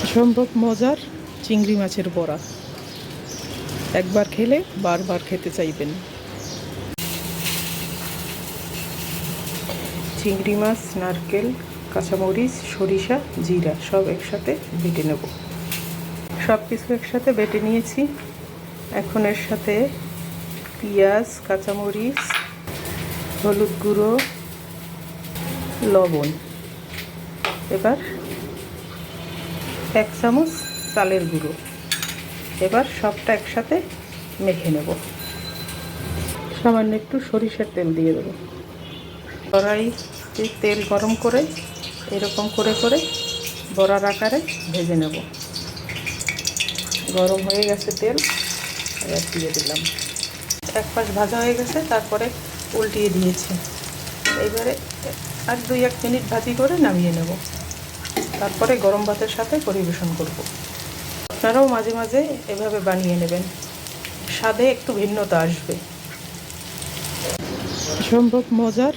অসম্ভব মজার চিংড়ি মাছের বড়া। একবার খেলে বারবার খেতে চাইবেন। চিংড়ি মাছ, নারকেল, কাঁচামরিচ, সরিষা, জিরা সব একসাথে বেটে নেব। সব কিছু একসাথে বেটে নিয়েছি। এখন এর সাথে পেঁয়াজ, কাঁচামরিচ, হলুদ গুঁড়ো, লবণ। এবার এক চামচ চালের গুঁড়ো। এবার সবটা একসাথে মেখে নেব। সামান্য একটু সরিষার তেল দিয়ে দেবো। কড়াইতে তেল গরম করে এরকম করে করে বড়ার আকারে ভেজে নেব। গরম হয়ে গেছে তেল, এবার দিয়ে দিলাম। এক পাশ ভাজা হয়ে গেছে, তারপরে উল্টিয়ে দিয়েছি। এবারে আর দুই এক মিনিট ভাজি করে নামিয়ে নেব। তারপরে গরম ভাতের সাথে পরিবেশন করব। আপনারাও মাঝে মাঝে এভাবে বানিয়ে নেবেন। স্বাদে একটু ভিন্নতা আসবে। সম্ভব মজার